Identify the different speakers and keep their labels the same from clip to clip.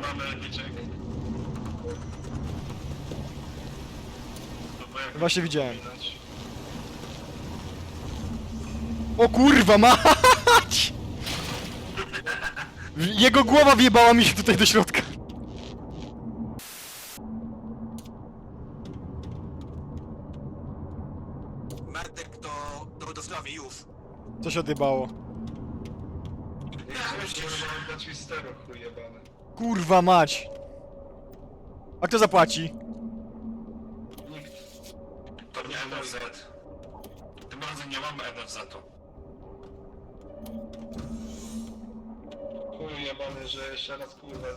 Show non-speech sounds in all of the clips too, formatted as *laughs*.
Speaker 1: mamy liczek.
Speaker 2: Właśnie widziałem. O kurwa mać! *laughs* Jego głowa wjebała mi się tutaj do środka.
Speaker 3: Medyk to Władysławie już.
Speaker 2: Co się odjebało?
Speaker 1: Dla Twistero chuj jebany.
Speaker 2: Kurwa mać! A kto zapłaci?
Speaker 1: Nikt.
Speaker 3: To nie NFZ. Tym razem nie mamy NFZ-u.
Speaker 1: Chuj jebany, że jeszcze raz kurwa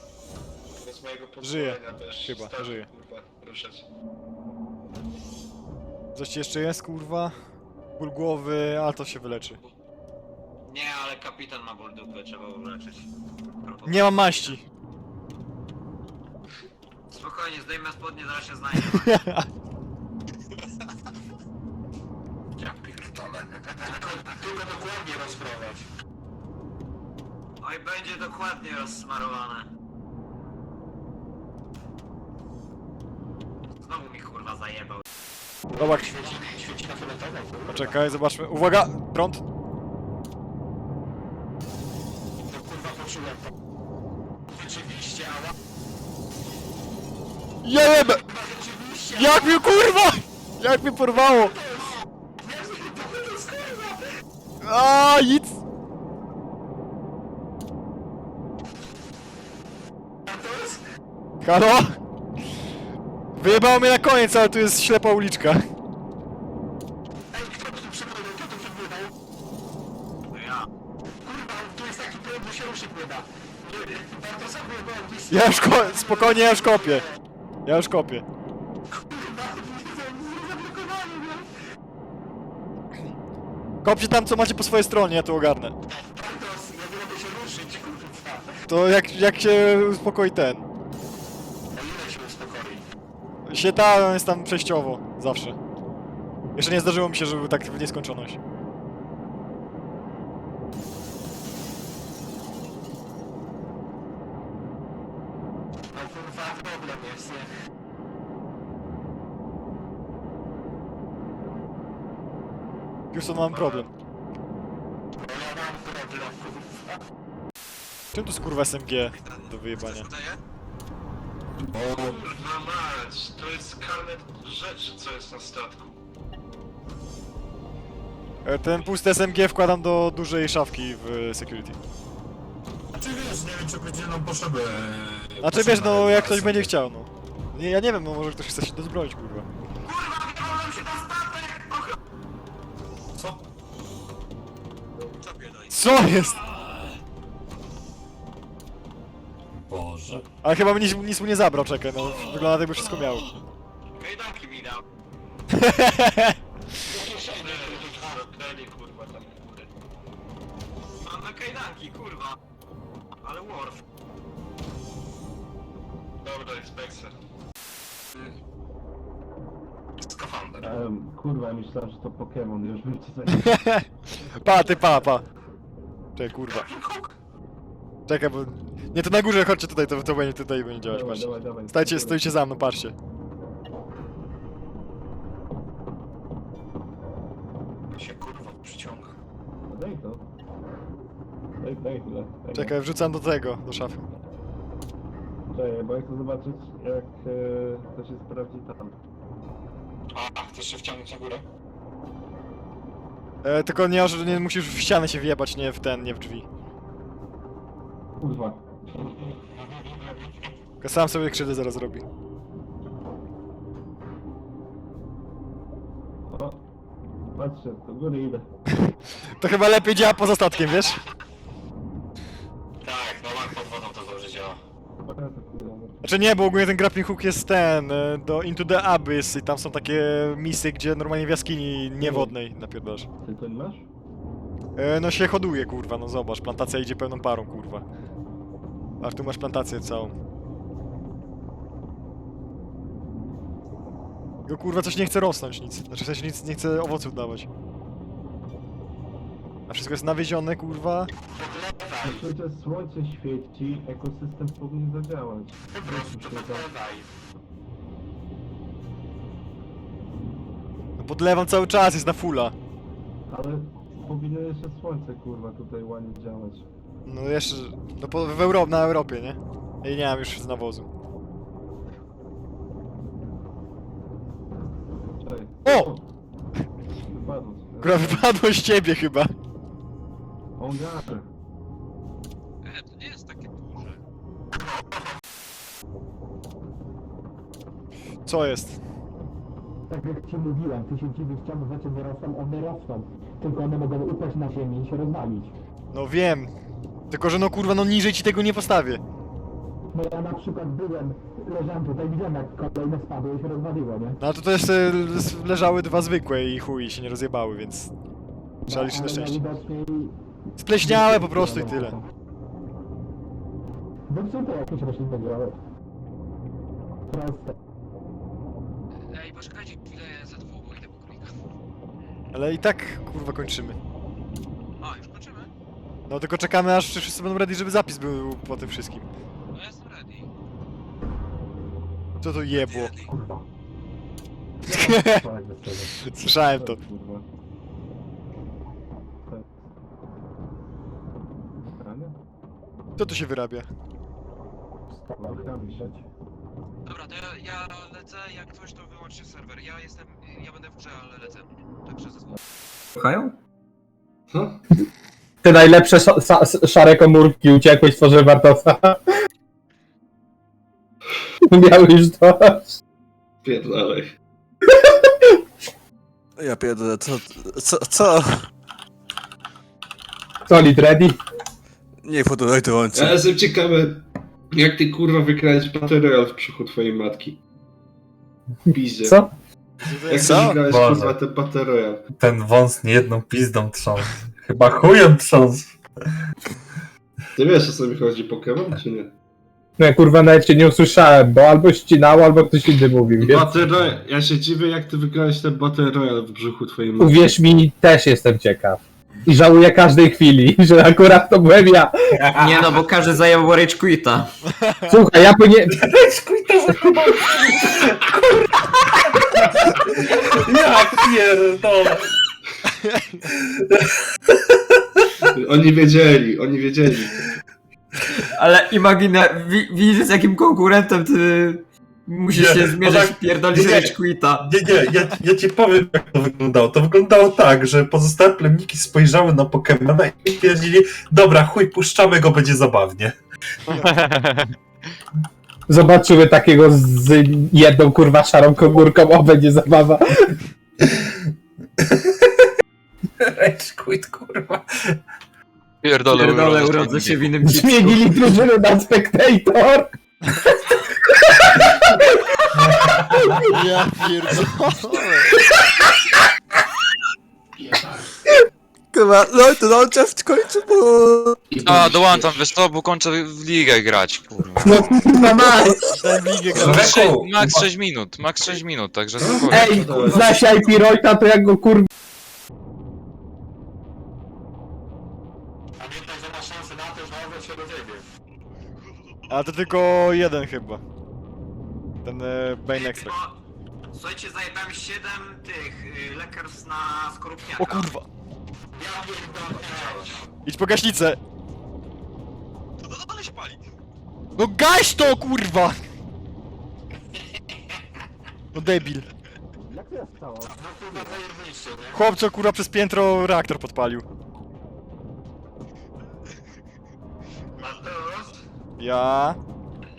Speaker 1: bez mojego
Speaker 2: Żyje.
Speaker 1: pozwolenia
Speaker 2: Chyba,
Speaker 1: stary,
Speaker 2: żyje.
Speaker 1: kurwa ruszać.
Speaker 2: Coś jeszcze jest, kurwa? Ból głowy, ale to się wyleczy.
Speaker 4: Nie, ale kapitan ma ból dupy, trzeba go uleczyć.
Speaker 2: Nie mam maści.
Speaker 4: Spokojnie, zdejmę spodnie, zaraz się znajdę. *laughs*
Speaker 3: Ja pierdolę. Tylko, tylko dokładnie rozprawiać.
Speaker 4: Oj, będzie dokładnie rozsmarowane. Znowu mi kurwa zajebał.
Speaker 2: Zobacz,
Speaker 3: Świeci, świeci na fioletowo. kurwa.
Speaker 2: poczekaj, zobaczmy. Uwaga! Prąd!
Speaker 3: Chyba rzeczywiście.
Speaker 2: Jak mnie kurwa! Jak mnie porwało! A nic! Halo? Wyjebało mnie na koniec, ale tu jest ślepa uliczka.
Speaker 4: Ja.
Speaker 2: Ja już ko spokojnie, ja już kopię. Ja już kopię. Kopcie tam, co macie po swojej stronie, ja to ogarnę. To jak, jak się uspokoi ten.
Speaker 3: Się
Speaker 2: ta, jest tam przejściowo, zawsze. Jeszcze nie zdarzyło mi się, żeby był tak w nieskończoność.
Speaker 3: Kurwa, problem jest, nie?
Speaker 2: Houston, mam problem.
Speaker 3: No ja mam problem, kurwa.
Speaker 2: Czym tu jest kurwa SMG do wyjebania?
Speaker 1: Kurwa mać, to jest karnet rzeczy, co jest na statku.
Speaker 2: E, Ten pusty SMG wkładam do dużej szafki w security.
Speaker 5: Znaczy wiesz, nie wiem czy będzie nam potrzebę...
Speaker 2: Znaczy wiesz, no jak ktoś będzie chciał, no. Nie, ja nie wiem, no może ktoś chce się dozbroić, kurwa.
Speaker 5: Co?
Speaker 3: Zapierdaj.
Speaker 2: Co jest?
Speaker 5: Boże.
Speaker 2: Ale chyba mi nic, nic mu nie zabrał, czekaj, no. Wygląda jakby wszystko miał.
Speaker 4: Kajdanki mi dał. *laughs*
Speaker 1: Kreli kurwa tam góry.
Speaker 4: Mamy kajdanki, kurwa. Ale Worf.
Speaker 1: Dobra, inspekcja.
Speaker 3: Skafander.
Speaker 6: Em, kurwa, myślałem, że to Pokémon, już bym cię zajmował. *laughs*
Speaker 2: Pa, ty pa, pa. Czekaj, kurwa. Czekaj, bo... Nie, to na górze, chodźcie tutaj, to, to będzie tutaj będzie działać,
Speaker 6: Dawaj,
Speaker 2: patrzcie.
Speaker 6: dawaj, dawaj.
Speaker 2: Stajcie, stoicie za mną, patrzcie.
Speaker 3: się kurwa przyciąga.
Speaker 6: Daj to. Daj, daj chwilę. Daj
Speaker 2: Czekaj, wrzucam do tego, do szafy.
Speaker 6: Czekaj, bo ja chcę zobaczyć, jak e, to się sprawdzi tam.
Speaker 3: A, chcesz się wciągnąć na górę?
Speaker 2: E, tylko nie, że nie musisz w ścianę się wjebać, nie w ten, nie w drzwi.
Speaker 6: Kurwa.
Speaker 2: Tylko sam sobie krzywdę zaraz robi.
Speaker 6: O, patrzcie, do góry idę. *laughs*
Speaker 2: To chyba lepiej działa poza statkiem, wiesz?
Speaker 3: Tak, no mak pod wodą to dobrze działa.
Speaker 6: O, ja to kurwa.
Speaker 2: Znaczy nie, bo ogólnie ten grappling hook jest ten, e, do Into the Abyss i tam są takie misje, gdzie normalnie w jaskini niewodnej napierdalasz.
Speaker 6: Ty nie masz?
Speaker 2: E, no się hoduje, kurwa, no zobacz, plantacja idzie pełną parą, kurwa. Aż tu masz plantację całą. Go kurwa coś nie chce rosnąć nic. Znaczy w sensie nic nie chce owoców dawać. A wszystko jest nawiezione, kurwa.
Speaker 6: No przecież słońce świeci, ekosystem powinien zadziałać.
Speaker 3: Po prostu
Speaker 6: się
Speaker 3: podlewaj.
Speaker 2: No podlewam cały czas, jest na fulla.
Speaker 6: Ale powinno jeszcze słońce kurwa tutaj ładnie działać.
Speaker 2: No jeszcze, no po, w Euro, na Europie, nie? I nie mam już z nawozu.
Speaker 6: Cześć.
Speaker 2: O!
Speaker 6: Wypadło.
Speaker 2: Kurwa, wypadło z ciebie chyba.
Speaker 6: Gasze.
Speaker 4: E, to nie jest takie duże.
Speaker 2: Co jest?
Speaker 7: Tak jak ci mówiłem, ty się dziwisz czemu rzeczy nie rosną, one rosną. Tylko one mogą upaść na ziemię i się rozwalić.
Speaker 2: No wiem. Tylko, że no kurwa, no niżej ci tego nie postawię.
Speaker 7: No ja na przykład byłem, leżałem tutaj, widziałem jak kolejne spadło i się rozwaliło, nie?
Speaker 2: No ale to też e, l- leżały dwa zwykłe i chuj się nie rozjebały, więc... Trzeba liczyć na
Speaker 7: Ale
Speaker 2: szczęście.
Speaker 7: najwidoczniej...
Speaker 2: Spleśniałe po prostu i tyle.
Speaker 7: Zepsute jakieś rośliny działały. Proste.
Speaker 4: Ej, poczekajcie chwilę, za dwóch idę po królika.
Speaker 2: Ale i tak, kurwa, kończymy.
Speaker 4: A, już kończymy?
Speaker 2: No tylko czekamy aż wszyscy będą ready, żeby zapis był po tym wszystkim.
Speaker 4: No ja jestem ready.
Speaker 2: Co to jebło?
Speaker 7: Kurwa. *laughs*
Speaker 6: Tak, bez tego.
Speaker 2: Słyszałem to.
Speaker 6: Kurwa. Tak. Ekranie?
Speaker 2: Co tu się wyrabia?
Speaker 6: Markami sieć.
Speaker 4: Dobra, to ja, ja lecę, jak coś to wyłączcie serwer. Ja jestem, ja będę w grze, ale lecę. Tak przez zespół.
Speaker 8: Słuchają?
Speaker 1: Co?
Speaker 8: Te najlepsze sz szare komórki uciekłeś, tworzy Bartosa. Miały już to. *laughs*
Speaker 1: Pierdalej.
Speaker 9: Ja pierdolę, co, co, co?
Speaker 8: Solid ready.
Speaker 9: Nie podawaj to łączy.
Speaker 1: Ja jestem ciekawy, jak ty kurwa wygrałeś Battle Royale w brzuchu twojej matki. Pizdzie.
Speaker 8: Co?
Speaker 1: Jak
Speaker 9: Co?
Speaker 1: ty wygrałeś
Speaker 5: Boże.
Speaker 1: kurwa ten Battle Royale?
Speaker 5: Ten wąs nie jedną pizdą trząsł. Chyba chujem trząsł.
Speaker 1: Ty wiesz o co mi chodzi Pokémon, czy nie?
Speaker 8: No ja kurwa nawet cię nie usłyszałem, bo albo ścinało, albo ktoś inny mówił, więc
Speaker 1: Battle Royale, ja się dziwię jak ty wygrałeś ten Battle Royale w brzuchu twojej matki.
Speaker 8: uwierz mi, też jestem ciekaw. I żałuję każdej chwili, *laughs* że akurat to byłem ja.
Speaker 10: Nie no, bo każdy zajebał Rage Quita.
Speaker 8: Słuchaj, ja powinien... *laughs* *laughs*
Speaker 5: Ja pierdolę.
Speaker 1: Oni wiedzieli, oni wiedzieli.
Speaker 10: Ale imagina, wi widzisz z jakim konkurentem ty musisz
Speaker 5: Nie,
Speaker 10: się zmierzyć
Speaker 5: bo tak-
Speaker 10: pierdolić
Speaker 5: nie.
Speaker 10: Rage Quita.
Speaker 5: Nie, nie, ja, ja ci powiem jak to wyglądało. To wyglądało tak, że pozostałe plemniki spojrzały na Pokemona i stwierdzili, dobra, chuj, puszczamy go, będzie zabawnie. *laughs*
Speaker 8: Zobaczymy takiego z jedną kurwa szarą komórką, o będzie zabawa.
Speaker 5: Rage quit, kurwa.
Speaker 10: Pierdolę, urodzę się w innym dziecku.
Speaker 8: Zmienili drużynę na Spectator.
Speaker 2: Ja pierdolę.
Speaker 9: Chyba, no to dołączę w końcu, bo...
Speaker 11: A, dołączam, wiesz co, bo kończę w ligę grać, kurwa.
Speaker 8: No kurwa masz.
Speaker 11: Max, sze-
Speaker 5: Reku,
Speaker 11: max 6 minut, max 6 minut, także spokojnie.
Speaker 8: Ej, znasz IP Royta, to jak go kurwa...
Speaker 3: Pamiętaj, że masz szansę na to, że nawet się rozejdzie.
Speaker 2: A to tylko jeden chyba. Ten e, Bane Extra.
Speaker 4: Słuchajcie, zajebałem 7 tych y, lekarstw na skorupniaka.
Speaker 2: O kurwa.
Speaker 3: Ja pierdolę.
Speaker 2: Idź po gaśnicę.
Speaker 4: To to dalej się pali.
Speaker 2: No gaś to, kurwa! No debil.
Speaker 7: Jak to się stało?
Speaker 3: No kurwa zajebaliście, nie?
Speaker 2: Chłop, co kurwa przez piętro reaktor podpalił. Ja...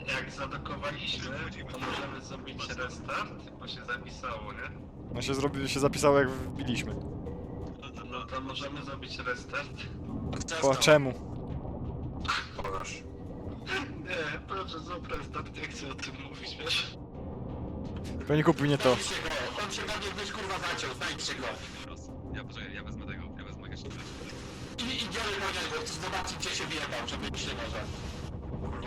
Speaker 1: jak zadokowaliśmy, to możemy zrobić restart, bo się zapisało, nie?
Speaker 2: No się, zrobi, się zapisało jak wbiliśmy.
Speaker 1: No to możemy zrobić restart.
Speaker 2: Po czemu? *laughs*
Speaker 1: Nie, proszę zrób restart, nie chcę o tym mówić, wiesz?
Speaker 2: Kupił nie to.
Speaker 3: Znajdźcie go, on się pewnie gdzieś kurwa zaciął, znajdźcie go.
Speaker 11: Ja poczekaj, ja wezmę tego, ja wezmę gaśnicę.
Speaker 3: I, i biorę go niego, chcę zobaczyć gdzie się wyjebał, żeby się może.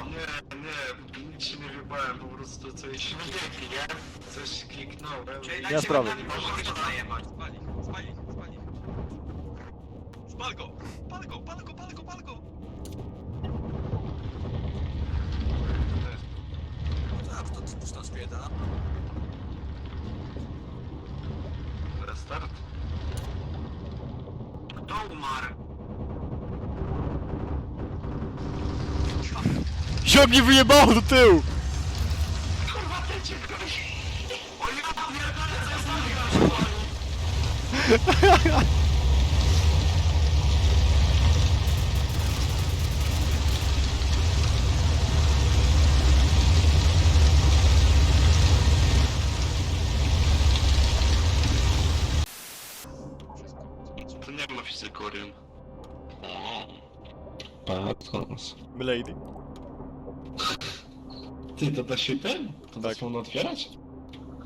Speaker 1: Nie, nie, nic się nie wybałem, po prostu coś,
Speaker 3: Dzięki, nie?
Speaker 1: coś kliknąłem.
Speaker 4: Czyli
Speaker 2: Ja sprawdzę.
Speaker 4: Może to zajebać. Spali, spali, spali. Pal go! Pal go, pal go, pal go, pal go!
Speaker 9: Tak, to to to spieda.
Speaker 3: Restart. Kto umarł?
Speaker 2: Ziom mnie wyjebało do tyłu!
Speaker 3: Kurwa, leci ktoś! O ja na To nie ma fizykorium.
Speaker 1: Patrz.
Speaker 2: Milady.
Speaker 1: Ty, to da się ten? To da
Speaker 2: Tak.
Speaker 1: się on otwierać?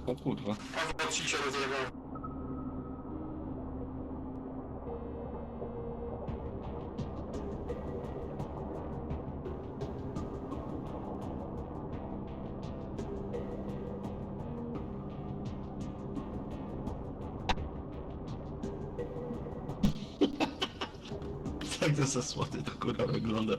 Speaker 1: O kurwa.
Speaker 3: Paweł ci się rozjebał.
Speaker 1: Tak to za słody to kurwa wygląda.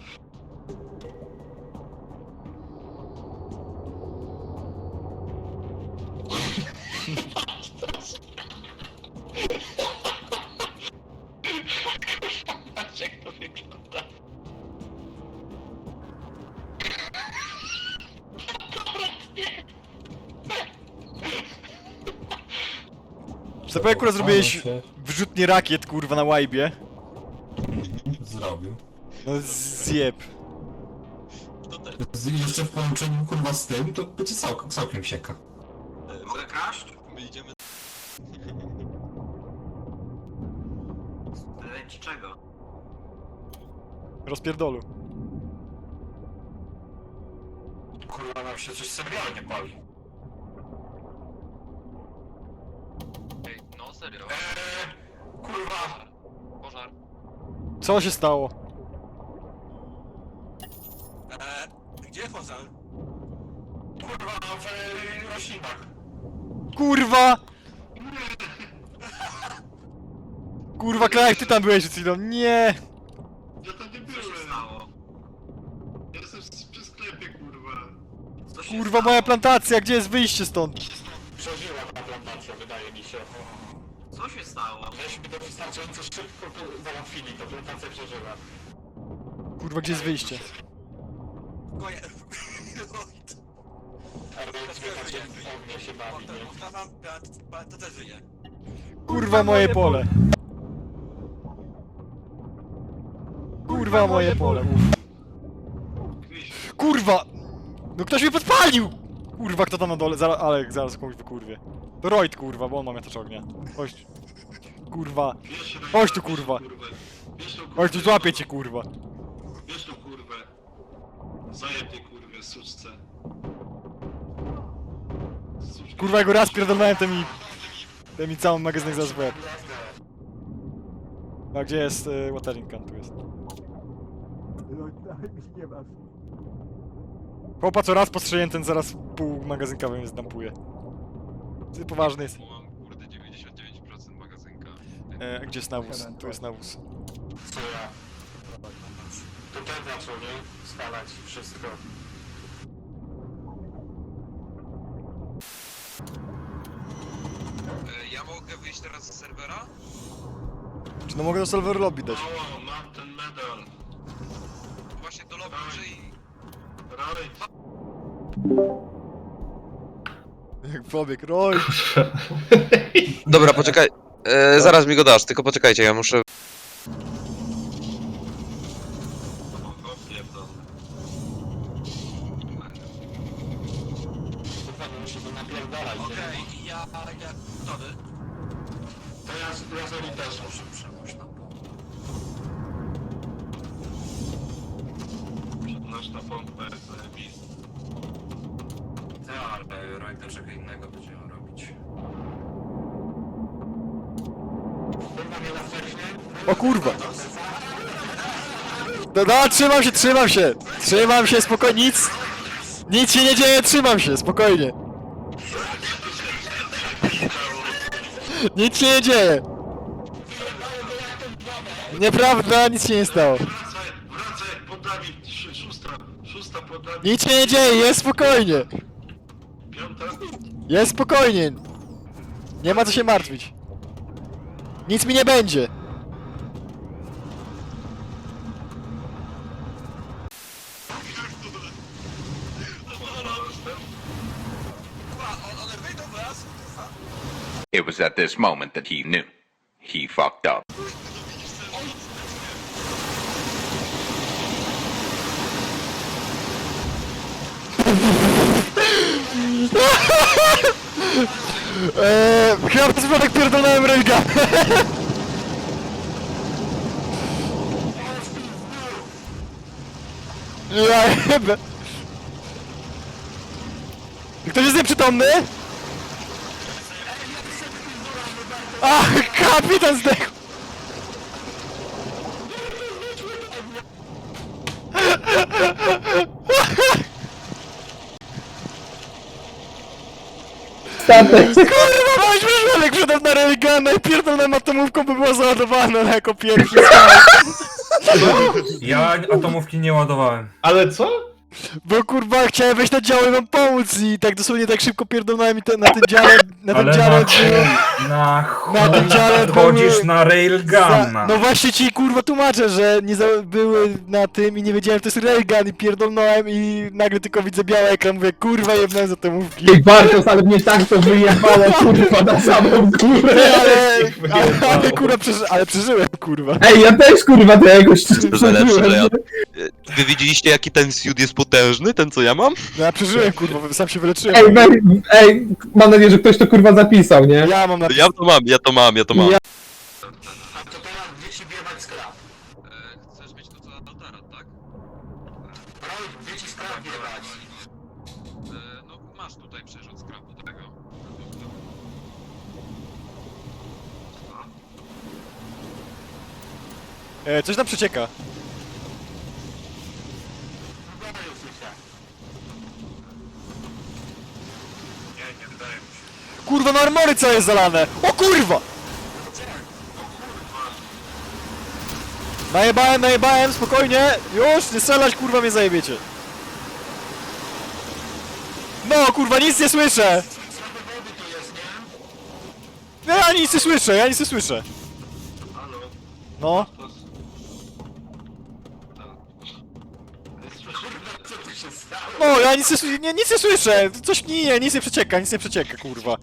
Speaker 2: Akurat zrobiłeś wrzutnie rakiet, kurwa, na łajbie.
Speaker 5: Zrobił.
Speaker 2: No zjeb.
Speaker 5: Jeszcze w połączeniu kurwa z tym, to będzie całkiem, całkiem sieka.
Speaker 3: Mogę kraść?
Speaker 4: My idziemy... *laughs*
Speaker 3: Leci czego?
Speaker 2: Rozpierdolu.
Speaker 3: Kurwa, nam się coś serialnie pali.
Speaker 4: Ej, no serio.
Speaker 3: Eee, kurwa.
Speaker 4: Pożar.
Speaker 2: Co się stało?
Speaker 9: Eee, gdzie Fozal?
Speaker 3: Kurwa, w e, roślinach.
Speaker 2: Kurwa! *laughs* Kurwa, Klajek, ty tam byłeś, Cydą. Nie!
Speaker 3: Ja tam nie byłem. Co się stało? Ja jestem przy sklepie, kurwa. Co się
Speaker 2: Kurwa, moja plantacja, gdzie jest wyjście stąd?
Speaker 3: Przeżyła ta plantacja, wydaje mi się. Co się stało? Żeśmy to wystarczająco szybko załatwili, to plantacja przeżyła.
Speaker 2: Kurwa, gdzie jest wyjście?
Speaker 9: Koje... *laughs*
Speaker 3: Ale słychać jak ognia się bawi, nie?
Speaker 9: To. To też żyje.
Speaker 2: Kurwa, moje pole. Kurwa, moje pole. Kurwa! No ktoś mnie podpalił! Kurwa, kto tam na dole? Zaraz, Alek, zaraz komuś wykurwie. To Royd, kurwa, bo on ma miotacz ognia. Chodź. Kurwa.
Speaker 3: Bierz
Speaker 2: Chodź tu,
Speaker 3: bierz
Speaker 2: kurwa.
Speaker 3: kurwę. Bierz tą kurwę.
Speaker 2: Chodź tu, złapię cię, kurwa.
Speaker 3: Bierz tą kurwę. Zajeb tej kurwę, suczce. Suczka.
Speaker 2: Kurwa, jak go raz pierdolnąłem, to mi... To mi cały magazynek zaraz w łeb. A gdzie jest y, watering can? Tu jest. *laughs* Chłopa co raz postrzeliłem, ten zaraz pół magazynka we mnie zdampuje. Ty poważny jest.
Speaker 4: Mam kurde 99% magazynka.
Speaker 2: E, gdzie jest nawóz? Tu jest nawóz.
Speaker 3: Co ja? Tutaj zaczął, nie? Spalać wszystko.
Speaker 4: E, ja mogę wyjść teraz z serwera?
Speaker 2: Czy no mogę do server lobby dać?
Speaker 3: O,
Speaker 2: Jak pobieg, Roy!
Speaker 11: Dobra, poczekaj. E, zaraz mi go dasz, tylko poczekajcie, ja muszę...
Speaker 3: no
Speaker 9: na pół.
Speaker 3: Nasz na pompę, zajebisty.
Speaker 9: Rojter czego innego będzie miał robić.
Speaker 2: O kurwa! No, no, trzymam się, trzymam się! Trzymam się, spokojnie, nic! Nic się nie dzieje, trzymam się, spokojnie! Nic się nie dzieje! Nieprawda, nic się nie stało.
Speaker 3: Wracaj, wracaj, pod nami, Sz- szósta, szósta pod nami,
Speaker 2: Nic się nie dzieje, jest spokojnie. Jest spokojnie. Nie ma co się martwić. Nic mi nie będzie.
Speaker 12: It was at this moment that he knew. He fucked up.
Speaker 2: Eee, chyba przez przypadek pierdolnąłem ręka. Ja chyba. Ktoś jest nieprzytomny? A, kapitan zdechł!
Speaker 8: Statek.
Speaker 2: Kurwa, weź wyżelek przedem na Religana i pierdolnąłem atomówką, by była załadowana ale jako pierwszy
Speaker 5: Ja atomówki nie ładowałem.
Speaker 1: Ale co?
Speaker 2: Bo kurwa chciałem wejść na działę i wam pomóc i tak dosłownie tak szybko pierdolnąłem i te, na tym dziale, na tym
Speaker 5: Ale
Speaker 2: dziale
Speaker 5: na,
Speaker 2: było-
Speaker 5: na,
Speaker 2: Na tym dziale
Speaker 5: chodzisz
Speaker 2: były-
Speaker 5: na
Speaker 2: za,
Speaker 5: railguna.
Speaker 2: No właśnie ci kurwa tłumaczę, że nie za, były na tym i nie wiedziałem, że to jest railgun i pierdolnąłem i nagle tylko widzę biały ekran, mówię kurwa jebnąłem za te mówki.
Speaker 8: Ej, Bartos, ale mnie tak to wyjebało, kurwa, na samą górę.
Speaker 2: Ale, ale, ale kurwa przeży, ale przeżyłem kurwa.
Speaker 8: Ej, ja też, kurwa, to jakoś
Speaker 11: Że lepsze, że ja...
Speaker 8: przeżyłem.
Speaker 11: Wy widzieliście jaki ten suit jest potężny, ten co ja mam?
Speaker 2: No ja przeżyłem kurwa, sam się wyleczyłem.
Speaker 8: Ej, ej, ej, mam nadzieję, że ktoś to kurwa zapisał, nie?
Speaker 2: Ja mam na
Speaker 11: Ja to mam, ja to mam, ja to mam.
Speaker 8: Ja-
Speaker 3: A to teraz gdzie ci wjebać skrap?
Speaker 4: Chcesz mieć to co altara, tak?
Speaker 3: Roy, gdzie ci skrap wjebać?
Speaker 4: No masz tutaj skrapu tego.
Speaker 2: E, coś tam przecieka. Kurwa, no armory co jest zalane! O kurwa! Najebałem, najebałem, spokojnie! Już, nie strzelać, kurwa, mnie zajebiecie. No, kurwa, nic nie słyszę! No, ja nic nie słyszę, ja nic nie słyszę. No. No, ja nic nie, sły- nie, nic nie słyszę! Coś nie, nie, nic nie przecieka, nic nie przecieka, kurwa.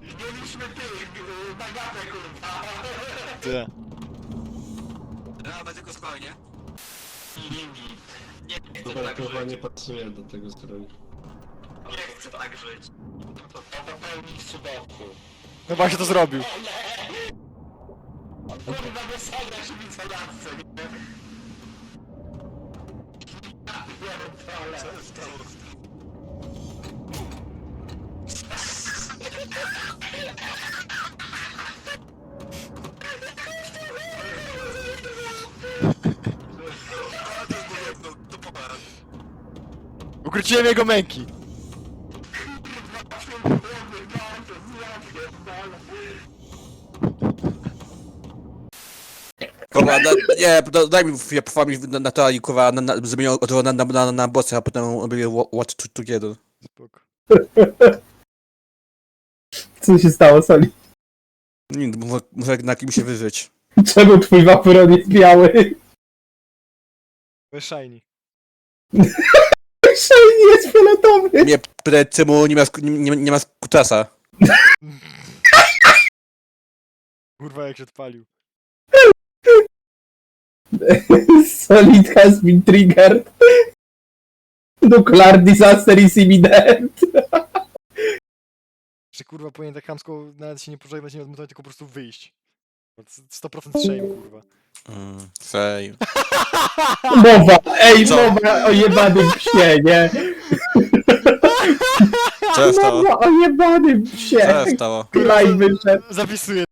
Speaker 3: Mieliśmy tych, yy, nagatę, kurwa.
Speaker 2: Ty.
Speaker 9: Będę tylko spokojnie.
Speaker 3: Limit. Nie chcę
Speaker 1: Dobra,
Speaker 3: tak
Speaker 1: chyba
Speaker 3: żyć.
Speaker 1: nie pasuje do tego stroju.
Speaker 3: Nie chcę tak żyć. To, popełnić cudowku.
Speaker 2: No właśnie to zrobił.
Speaker 3: Kurwa, wysada się mi zadawce, nie? Ja pierdolę.
Speaker 2: Ukróciłem jego męki.
Speaker 13: Kurwa, da, nie, da, daj mi chwilę pochwalić na, na to i kurwa, na, na, zmienił od na, na, na, na bossy, a potem robię What to, Together.
Speaker 2: Spoko.
Speaker 8: Co się stało, Soli?
Speaker 13: Nie, muszę, muszę na kimś się wyżyć.
Speaker 8: Czemu twój wapuron jest biały?
Speaker 2: Shiny. *laughs*
Speaker 8: Shiny jest fioletowy.
Speaker 13: Nie, pytaj, czemu nie ma, sk- nie, nie, nie ma skutasa.
Speaker 2: Kurwa, jak się odpalił. *laughs*
Speaker 8: Solid has been triggered. Nuclear disaster is imminent. *laughs*
Speaker 2: Że kurwa powinien tak chamsko nawet się nie pożegnać, nie odmutować, tylko po prostu wyjść. 100% shame, kurwa.
Speaker 13: Mm. *laughs*
Speaker 8: Mowa, ej,
Speaker 13: Co?
Speaker 8: mowa o jebanym psie, nie?
Speaker 13: Co się stało?
Speaker 8: Mowa o jebanym psie.
Speaker 13: Co się stało?
Speaker 8: Klaj wyszedł.
Speaker 2: Zapisuję